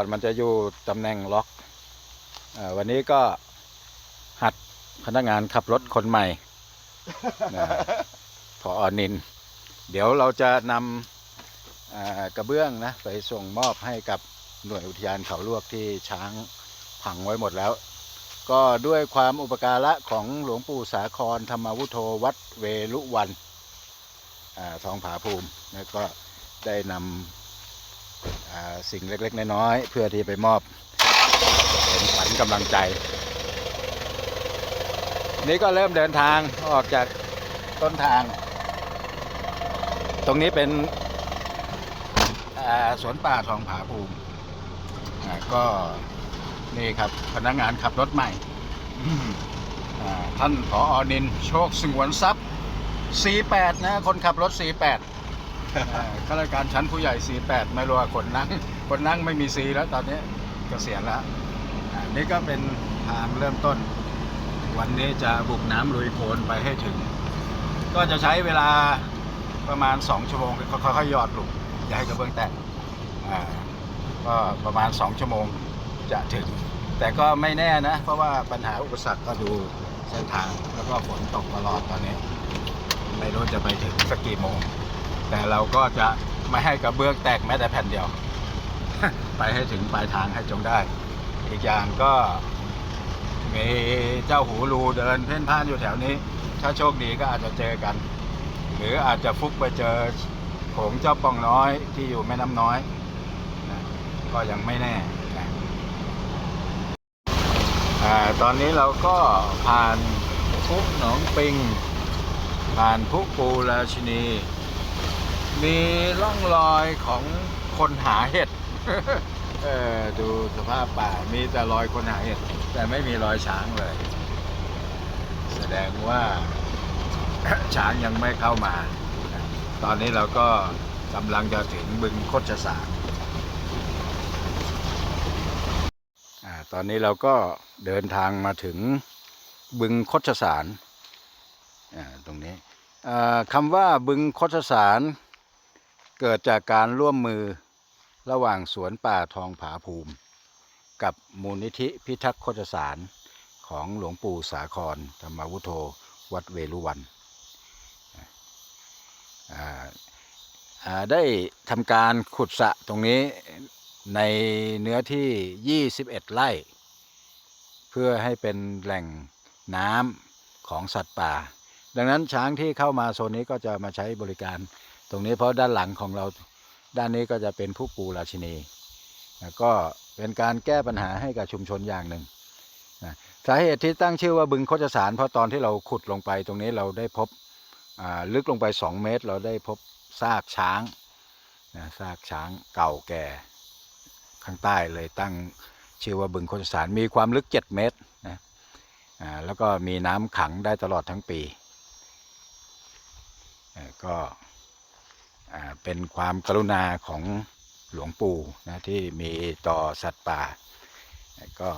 ก่อนมันจะอยู่ตำแหน่งล็อกอวันนี้ก็หัดพนักงานขับรถคนใหม่นะพออนิน เดี๋ยวเราจะนำกระเบื้องนะไปส่งมอบให้กับหน่วยอุทยานเขาลวกที่ช้างพังไว้หมดแล้ว ก็ด้วยความอุปการะของหลวงปู่สาครธรรมวุโธวัดเวลุวันอทองผาภูมิ แล้วก็ได้นำ สิ่งเล็ก ๆ น้อยๆเพื่อที่ไปมอบเป็นขวัญกำลังใจ นี่ก็เริ่มเดินทางออกจากต้นทาง ตรงนี้เป็นสวนป่าทองผาภูมิก็นี่ครับพนักงานขับรถใหม่ท่านผออนินโชคสงวนทรัพย์ 48 นะ คนขับรถ 48 ข้าราชการชั้นผู้ใหญ่ 48 ไม่รู้ว่าคนนั่งคนนั่งไม่มี C แล้วตอนนี้เกษียณแล้วอ่านี่ก็เป็นทางเริ่มต้น วันนี้จะบุกน้ำลุยโคลนไปให้ถึง ก็จะใช้เวลาประมาณ 2 ชั่วโมงค่อยๆหยอดลูกอย่าให้กระเบื้องแตกอ่าก็ประมาณ 2 ชั่วโมงจะถึง แต่ก็ไม่แน่นะ เพราะว่าปัญหาอุปสรรคก็ดูเส้นทางแล้วก็ฝนตกตลอดตอนนี้ ไม่รู้จะไปถึงสักกี่โมง แต่เราก็จะไม่ให้กระเบื้องแตกแม้แต่แผ่นเดียว ไปให้ถึงปลายทางให้จงได้ อีกอย่างก็มีเจ้าหูรูเดินเพ่นพ่านอยู่แถวนี้ ถ้าโชคดีก็อาจจะเจอกัน หรืออาจจะฟุกไปเจอโขงเจ้าปองน้อยที่อยู่แม่น้ำน้อยนะก็ยังไม่แน่นะอาตอนนี้เราก็ผ่านพุกหนองปิง ผ่านพุกปูราชินี มีร่องรอยของคนหาเห็ด เออดูสภาพป่ามีแต่รอยคนหาเห็ด แต่ไม่มีรอยช้างเลย แสดงว่า ช้างยังไม่เข้ามา ตอนนี้เราก็กำลังจะถึงบึงโคชสารอ่าตอนนี้เราก็เดินทางมาถึงบึงคชสารอ่าตรงนี้คำว่าบึงคชสาร เกิดจากการร่วมมือระหว่างสวนป่าทองผาภูมิ กับมูลนิธิพิทักษ์โคชสารของหลวงปู่สาครธรรมวุโธวัดเวลุวันได้ทำการขุดสระตรงนี้ในเนื้อที่ 21 ไร่ เพื่อให้เป็นแหล่งน้ำของสัตว์ป่า ดังนั้นช้างที่เข้ามาโซนนี้ก็จะมาใช้บริการ ตรงนี้เพราะด้านหลังของเราด้านนี้ก็จะเป็นผู้ปูราชินีแล้วก็เป็นการแก้ปัญหาให้กับชุมชนอย่างหนึ่งนะสาเหตุที่ตั้งชื่อว่าบึงโคจสาร เพราะตอนที่เราขุดลงไปตรงนี้เราได้พบลึกลงไป 2 เมตร เราได้พบซากช้างนะซากช้างเก่าแก่ ข้างใต้เลยตั้งชื่อว่าบึงโคจสารมีความลึก 7 เมตรนะแล้วก็มีน้ำขังได้ตลอดทั้งปีก็ เป็นความกรุณาของหลวงปู่นะที่มีต่อสัตว์ป่า ก็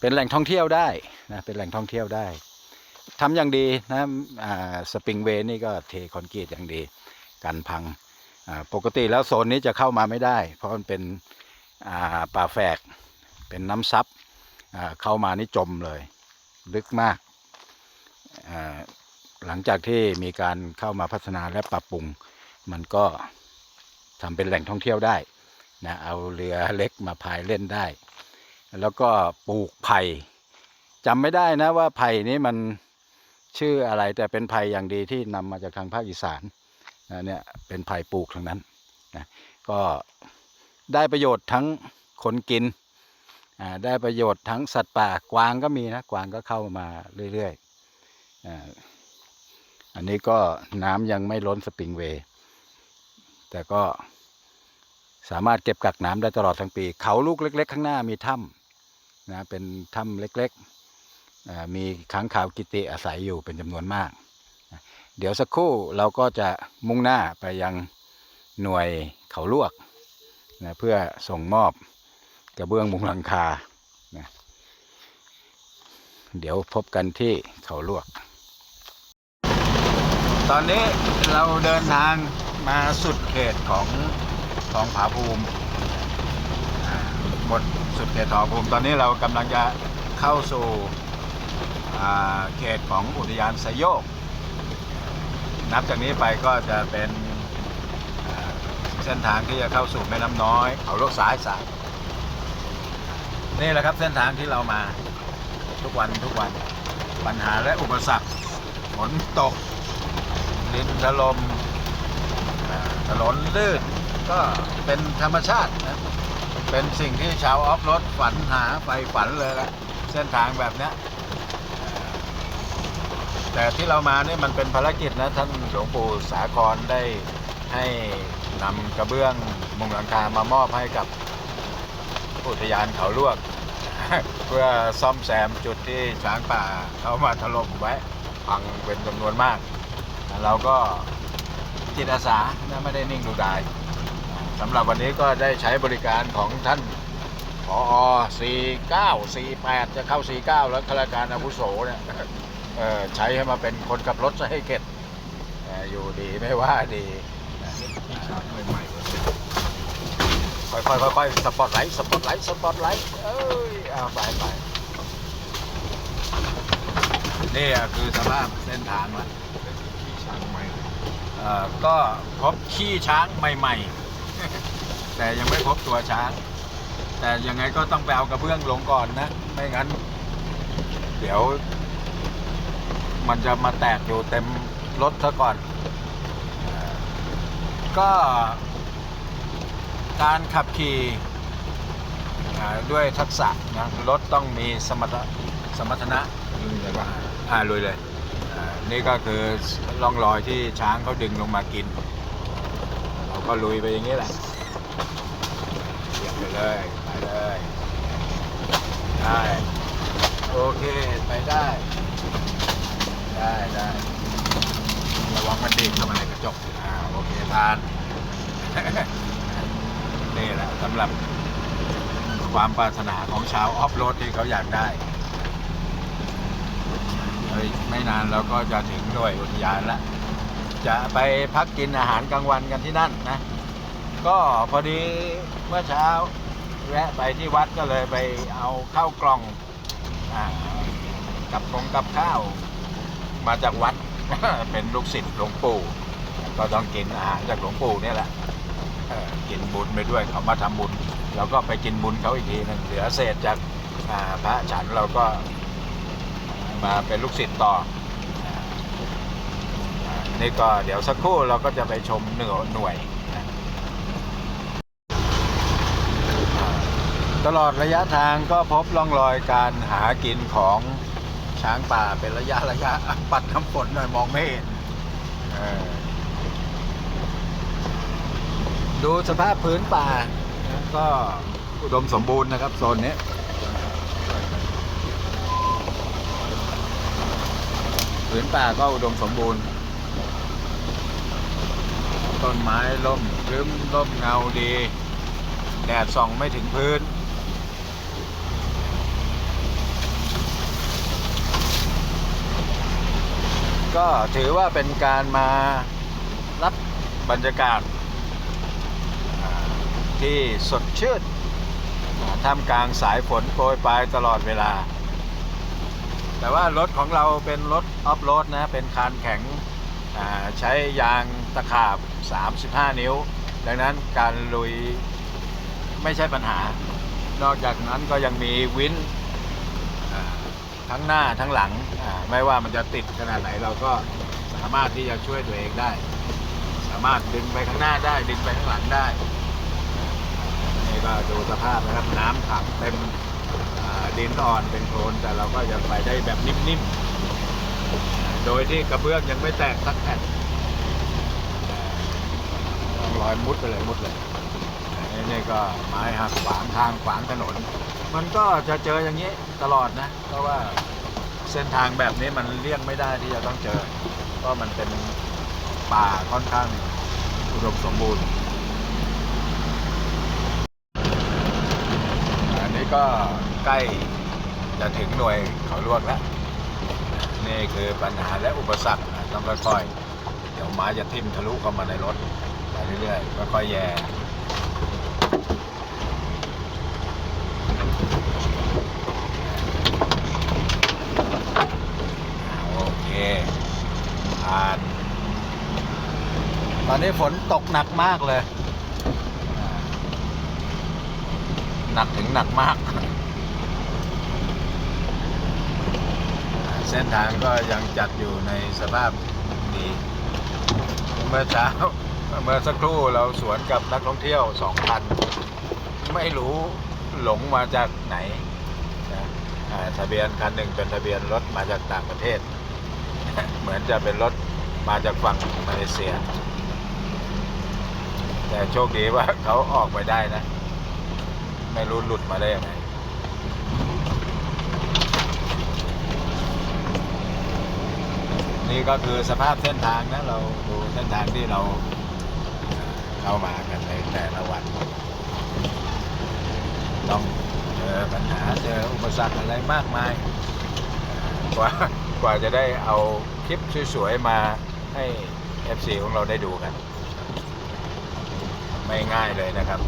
เป็นแหล่งท่องเที่ยวได้นะเป็นแหล่งท่องเที่ยวได้ทำอย่างดีนะสปริงเวย์นี่ก็เทคอนกรีตอย่างดีกันพังปกติแล้วโซนนี้จะเข้ามาไม่ได้ เพราะมันเป็นป่าแฝกเป็นน้ำซับเข้ามานี่จมเลย ลึกมาก หลังจากที่มีการเข้ามาพัฒนาและปรับปรุง มันก็ทำเป็นแหล่งท่องเที่ยวได้นะเอาเรือเล็กมาพายเล่นได้ แล้วก็ปลูกไผ่จำไม่ได้นะว่าไผ่นี้มันชื่ออะไรแต่เป็นไผ่อย่างดีที่นำมาจากทางภาคอีสานนะเนี่ยเป็นไผ่ปลูกทั้งนั้นนะก็ได้ประโยชน์ทั้งคนกินได้ประโยชน์ทั้งสัตว์ป่ากวางก็มีนะกวางก็เข้ามาเรื่อยๆอันนี้ก็น้ำยังไม่ล้นสปริงเวย์ แต่ก็สามารถเก็บกักน้ำได้ตลอดทั้งปี เขาลูกเล็ก ๆ ข้างหน้ามีถ้ำนะเป็นถ้ำเล็กๆมีค้างคาวกิติอาศัยอยู่เป็นจำนวนมาก เดี๋ยวสักครู่เราก็จะมุ่งหน้าไปยังหน่วยเขาลวกนะเพื่อส่งมอบกระเบื้องมุงหลังคานะเดี๋ยวพบกันที่เขาลวก ตอนนี้เราเดินทาง มาสุดเขตของของผาภูมิอ่าบนสุดเขตทอภูมิตอนนี้เรากำลังจะเข้าสู่เขตของอุทยานไซโยก นับจากนี้ไปก็จะเป็นเส้นทางที่จะเข้าสู่แม่น้ำน้อยเขาโลกสายสายนี่แหละครับเส้นทางที่เรามาทุกวันทุกวันปัญหาและอุปสรรคฝนตกดินถล่ม ถนนลื่นก็เป็นธรรมชาตินะเป็นสิ่งที่ชาวออฟโรถฝันหาไฟฝันเลยละเส้นทางแบบเนี้ยแต่ที่เรามาเนี่ยมันเป็นภารกิจนะ ท่านหลวงปู่สาครได้ให้นำกระเบื้องมุงหลังคามามอบให้กับอุทยานเขาลวก เพื่อซ่อมแซมจุดที่ช้างป่าเขามาถล่มไว้พังเป็นจำนวนมาก เราก็ จิตอาสานะไม่ได้นิ่งดูดายสำหรับวันนี้ก็ได้ใช้บริการของท่านพอ49 48 จะเข้า 49 แล้วข้าราชการอาวุโสเนี่ยใช้ให้มาเป็นคนขับรถซะให้เข็ดออยู่ดีไม่ว่าดีค่อยๆค่อยๆสปอตไลท์สปอตไลท์สปอตไลท์เอ้ยเอาไปไปนี่คือสภาพเส้นทางมันเอ่อ ก็พบขี้ช้างใหม่ ๆ แต่ยังไม่พบตัวช้าง แต่ยังไงก็ต้องไปเอากระเบื้องลงก่อนนะ ไม่งั้น เดี๋ยว มันจะมาแตกอยู่เต็มรถซะก่อนอก็การขับขี่ด้วยทักษะนะรถต้องมีสมรรถสมรรถนะอ่าลุยเลย นี่ก็คือร่องรอยที่ช้างเขาดึงลงมากิน เราก็ลุยไปอย่างนี้แหละเียบไปเลยไปเลยได้โอเคไปได้ ได้ได้ระวังมันดีดเข้ามาในกระจกอ่าโอเคทานนี่แหละสำหรับความปรารถนาของชาวออฟโรดที่เขาอยากได้ ไม่นานเราก็จะถึงหน่วยอุทยานแล้วจะไปพักกินอาหารกลางวันกันที่นั่นนะ ก็พอดีเมื่อเช้าแวะไปที่วัดก็เลยไปเอาข้าวกล่องอกับกงกับข้าว มาจากวัด เป็นลูกศิษย์หลวงปู่ ก็ต้องกินอาหารจากหลวงปู่เนี่ยแหละกินบุญไปด้วยเขามาทำบุญเราก็ไปกินบุญเขาอีกทีหนึงเหลือเศษจากพระฉันเราก็ มาเป็นลูกศิษย์ต่อนี่ก็เดี๋ยวสักครู่เราก็จะไปชมเหน่วยหน่วยนะตลอดระยะทางก็พบร่องรอยการหากินของช้างป่าเป็นระยะระยะปัดน้ำฝนหน่อยมองไม่เห็นดูสภาพพื้นป่าก็อุดมสมบูรณ์นะครับโซนนี้ ผืนป่าก็อุดมสมบูรณ์ ต้นไม้ร่มครึ้มร่มเงาดี แดดส่องไม่ถึงพื้น ก็ถือว่าเป็นการมารับบรรยากาศ ที่สดชื่นท่ามกลางสายฝนโปรยปลายตลอดเวลา แต่ว่ารถของเราเป็นรถออฟโรดนะ เป็นคานแข็งใช้ยางตะขาบ 35 นิ้ว ดังนั้นการลุยไม่ใช่ปัญหา นอกจากนั้นก็ยังมีวินทั้งหน้าทั้งหลัง ไม่ว่ามันจะติดขนาดไหนเราก็สามารถที่จะช่วยตัวเองได้ สามารถดึงไปข้างหน้าได้ ดึงไปข้างหลังได้ นี่ก็ดูสภาพนะครับ น้ำขังเต็ม ดินอ่อนเป็นโคลนแต่เราก็ยังไปได้แบบนิ่มๆ โดยที่กระเบื้องยังไม่แตกสักแผ่นต้องรอยมุดไปเลยมุดเลยนี่นี่ก็ไม้หักขวางทางขวางถนน มันก็จะเจออย่างนี้ตลอดนะ เพราะว่าเส้นทางแบบนี้มันเลี่ยงไม่ได้ที่จะต้องเจอ เพราะมันเป็นป่าค่อนข้างอุดมสมบูรณ์ ก็ใกล้จะถึงหน่วยเขาลวกแล้ว นี่คือปัญหาและอุปสรรคต้องค่อยๆ เดี๋ยวหมาจะทิ่มทะลุเข้ามาในรถไปเรื่อยๆค่อยๆแย่ตอนนี้ฝนตกหนักมากเลย หนักถึงหนักมาก เส้นทางก็ยังจัดอยู่ในสภาพดี เมื่อเช้า เมื่อสักครู่เราสวนกับนักท่องเที่ยวสองคัน ไม่รู้หลงมาจากไหนนะทะเบียนคันหนึ่งเป็นทะเบียนรถมาจากต่างประเทศ เหมือนจะเป็นรถมาจากฝั่งมาเลเซีย แต่โชคดีว่าเขาออกไปได้นะ ไม่รู้หลุดมาได้ยังไงนี่ก็คือสภาพเส้นทางนะเราดูเส้นทางที่เราเข้ามากันในแต่ละวัน ต้องเจอปัญหาเจออุปสรรคอะไรมากมาย กว่ากว่าจะได้เอาคลิปสวยๆมาให้ FC ของเราได้ดูกัน ไม่ง่ายเลยนะครับ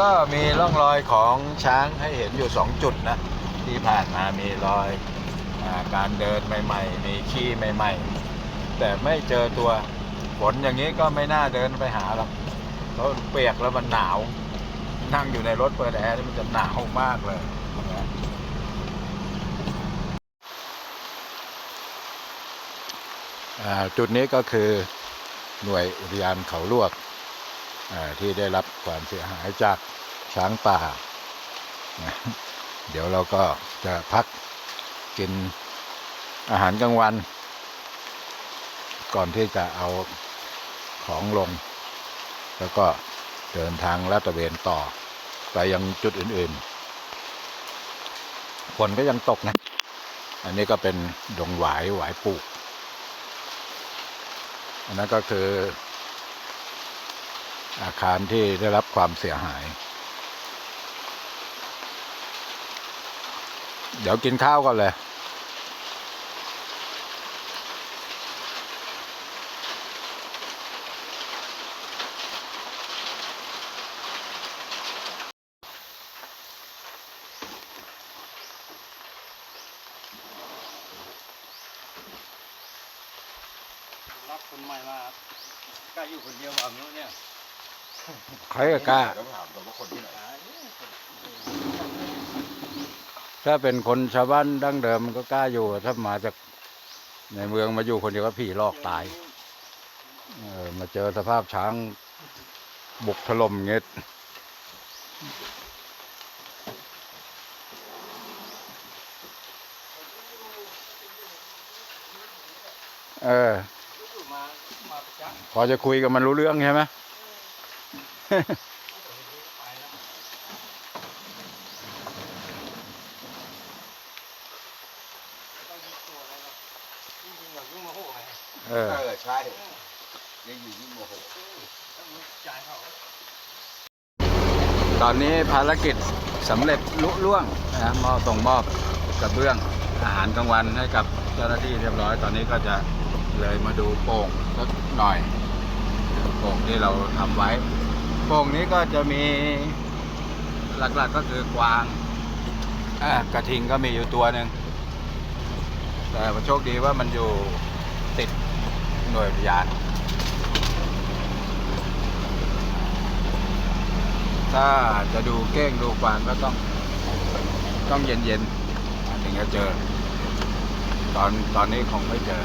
ก็มีร่องรอยของช้างให้เห็นอยู่สองจุดนะ ที่ผ่านมามีรอยอการเดินใหม่ ๆ มีขี้ใหม่ ๆ แต่ไม่เจอตัวฝนอย่างนี้ก็ไม่น่าเดินไปหาหรอกเพราะเปียกแล้วมันหนาว นั่งอยู่ในรถเปิดแอร์นี่มันจะหนาวมากเลยจุดนี้ก็คือหน่วยอุทยานเขาลวก ที่ได้รับความเสียหายจากช้างป่า เดี๋ยวเราก็จะพักกินอาหารกลางวัน ก่อนที่จะเอาของลง แล้วก็เดินทางลาดตระเวนต่อ ไปยังจุดอื่นๆฝนก็ยังตกนะ อันนี้ก็เป็นดงหวายหวายปลูก อันนั้นก็คือ อาคารที่ได้รับความเสียหาย เดี๋ยวกินข้าวก่อนเลย รับคนใหม่มาครับกล้าอยู่คนเดียวแบบนี้เนี่ย ใคร กล้า ต้องถามตัวว่าคนที่ไหนถ้าเป็นคนชาวบ้านดั้งเดิมมันก็กล้าอยู่ ถ้ามาจากในเมืองมาอยู่คนเดียวก็ผีหลอกตาย เออมาเจอสภาพช้างบุกถล่มเงี้ยเออ พอจะคุยกับมันรู้เรื่องใช่ไหมำไปแล้วไม่ต้องยึดตัวอะไรหรอกจริงๆแบบยิ่งโมโหไง เออ เออ ใช่ยังอยู่ยิ่งโมโหตอนนี้ภารกิจสำเร็จลุล่วงนะมอบส่งมอบกระเบื้องอาหารกลางวันให้กับเจ้าหน้าที่เรียบร้อย ตอนนี้ก็จะเลยมาดูโป่งสักหน่อย โป่งที่เราทำไว้ โป่งนี้ก็จะมีหลักๆก็คือกวางกระทิงก็มีอยู่ตัวหนึ่งแต่โชคดีว่ามันอยู่ติด หน่วยอุทยาน ถ้าจะดูเก้งดูกวางก็ต้อง ต้องเย็นเย็นถึงจะเจอ ตอนตอนนี้คงไม่เจอ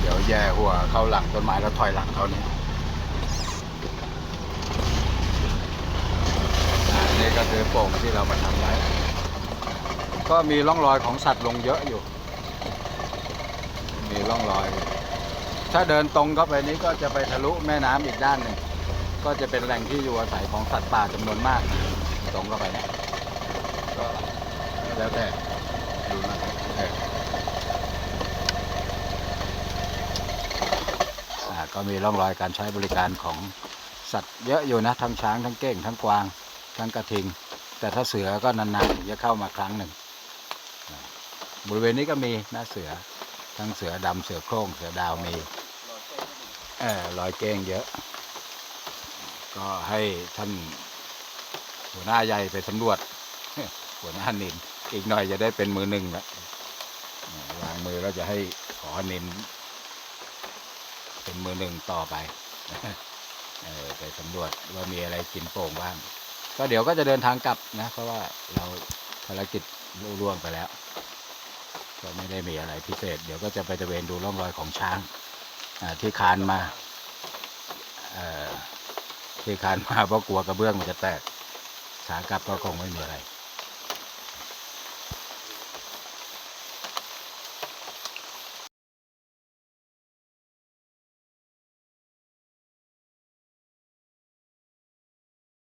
เดี๋ยวแย่หัวเข้าหลังต้นไม้แล้วถอยหลังเขาเนี่ยนนี้ก็คือโป่งที่เรามาทำไว้ก็มีร่องรอยของสัตว์ลงเยอะอยู่ มีร่องรอย ถ้าเดินตรงเข้าไปนี้ก็จะไปทะลุแม่น้ำอีกด้านหนึ่งก็จะเป็นแหล่งที่อยู่อาศัยของสัตว์ป่าจำนวนมากตรงเข้าไปนะก็แล้วแต่ดูนะเอออ่าก็มีร่องรอยการใช้บริการของสัตว์เยอะอยู่นะ ทั้งช้างทั้งเก้งทั้งกวาง ทั้งกระทิง แต่ถ้าเสือก็นานๆถึงจะเข้ามาครั้งหนึ่ง บริเวณนี้ก็มีนะเสือ ทั้งเสือดำเสือโคร่งเสือดาวมีเออรอยเก้งเยอะ ก็ให้ท่านหัวหน้าใหญ่ไปสำรวจ หัวหน้านินอีกหน่อยจะได้เป็นมือหนึ่งล้วางมือแล้วจะให้ขอนินเป็นมือหนึ่งต่อไปเออไปสำรวจว่ามีอะไรกินโป่งบ้าง ก็เดี๋ยวก็จะเดินทางกลับนะ เพราะว่าเราภารกิจลุล่วงไปแล้ว ก็ไม่ได้มีอะไรพิเศษ เดี๋ยวก็จะไปตะเวนดูร่องรอยของช้างที่คานมาที่คานมาเพราะกลัวกระเบื้องมันจะแตกขากลับก็คงไม่มีอะไร